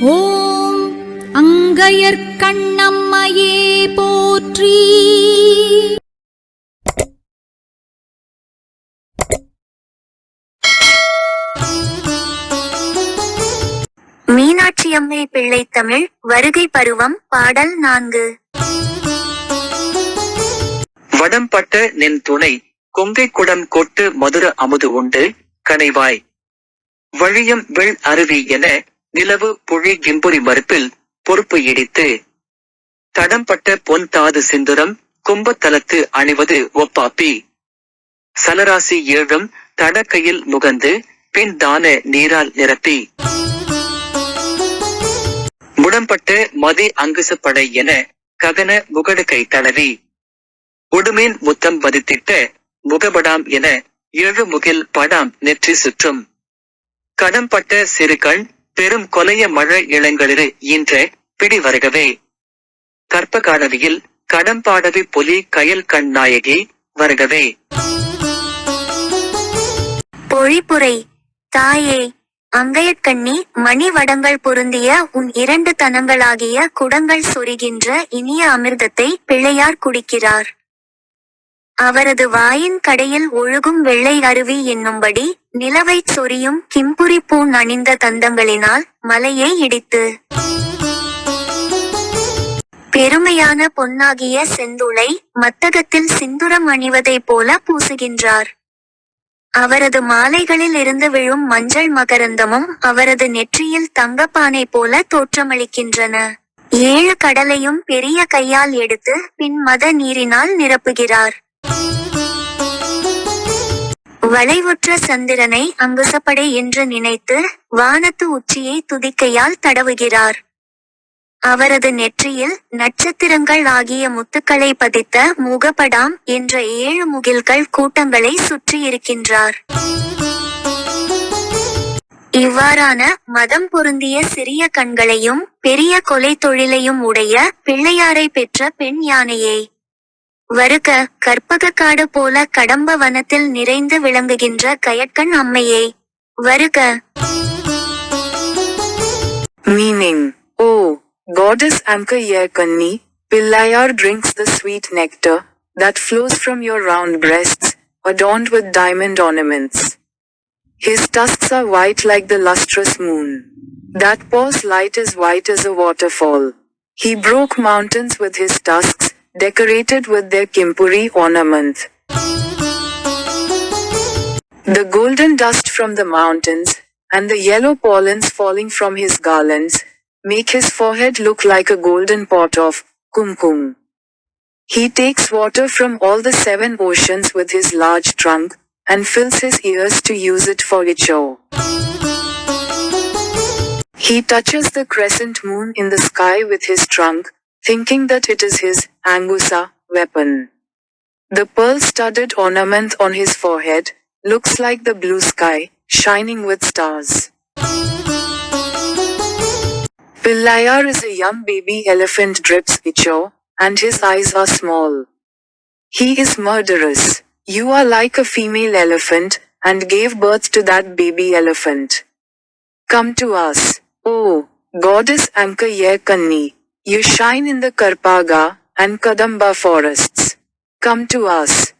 ஓம் அங்கையர்க்கண்ணம்மையே போற்றி. மீனாட்சியம்மை பிள்ளை தமிழ் வருகை பருவம் பாடல் நான்கு. வடம்பட்ட நின் துணை கொங்கை குடம் கொட்டு மதுர அமுது உண்டு கனைவாய். வழியம் வெள் அருவி என நிலவு புழி கிம்புரி மறுப்பில் பொறுப்பு இடித்து தடம்பட்ட பொன் தாது சிந்துரம் கும்பத்தலத்து அணிவது ஒப்பாப்பி. சலராசி ஏழும் தடக்கையில் முகந்து பின் தான நீரால் நிரப்பி. முடம்பட்ட மதி அங்குசப்படை என ககன முகடுகை தளவி உடுமீன் முத்தம் பதித்திட்ட முகபடாம் என ஏழு முகில் படாம் நெற்றி சுற்றும். கடம்பட்ட சிறுகண் பெரும் கொலைய மழ இளங்களிறு ஈன்ற பிடி வருகவே கற்பகாடவியில் கடம்பாடவி புலி கயல் கண் நாயகி வருகவே. பொழிப்புரை தாயே அங்கயக்கண்ணி மணி வடங்கள் பொருந்திய உன் இரண்டு தனங்களாகிய குடங்கள் சொரிகின்ற இனிய அமிர்தத்தை பிள்ளையார் குடிக்கிறார். அவரது வாயின் கடையில் ஒழுகும் வெள்ளை அருவி என்னும்படி நிலவைச் சொரியும் கிம்புரி பூண் அணிந்த தந்தங்களினால் மலையை இடித்து. பெருமையான பொன்னாகிய செந்துளை மத்தகத்தில் சிந்துரம் அணிவதைப் போல பூசுகின்றார். அவரது மாலைகளில் இருந்து விழும் மஞ்சள் மகரந்தமும் அவரது நெற்றியில் தங்கப்பானை போல தோற்றமளிக்கின்றன. ஏழு கடலையும் பெரிய கையால் எடுத்து பின் மத நீரினால் நிரப்புகிறார். வளைவுற்ற சந்திரனை அங்குசப்படை என்று நினைத்து வானத்து உச்சியை துதிக்கையால் தடவுகிறார். அவரது நெற்றியில் நட்சத்திரங்கள் ஆகிய முத்துக்களை பதித்த முகபடாம் என்ற ஏழு முகில்கள் கூட்டங்களை சுற்றியிருக்கின்றார். இவ்வாறான மதம் பொருந்திய சிறிய கண்களையும் பெரிய கொலை தொழிலையும் உடைய பிள்ளையாரை பெற்ற பெண் யானையே. வருக கற்பகக்காடு போல கடம்ப வனத்தில் நிறைந்து விளங்குகின்ற கயற்கண் அம்மையே வருக Meaning, Oh, goddess Anka Yerkanni, Pillayar drinks the sweet nectar that flows from your round breasts, adorned with diamond ornaments. His tusks are white like the lustrous moon. That paw's light is white as a waterfall. He broke mountains with his tusks, decorated with their kimpuri ornaments. The golden dust from the mountains, and the yellow pollens falling from his garlands, make his forehead look like a golden pot of kumkum. He takes water from all the seven oceans with his large trunk, and fills his ears to use it for echo. He touches the crescent moon in the sky with his trunk, thinking that it is his angusa weapon. The pearl studded ornament on his forehead looks like the blue sky, shining with stars. Pillayar is a young baby elephant drips icho, and his eyes are small. He is murderous. You are like a female elephant, and gave birth to that baby elephant. Come to us, oh, goddess Anka Kanni. You shine in the Karpaga and Kadamba forests. Come to us.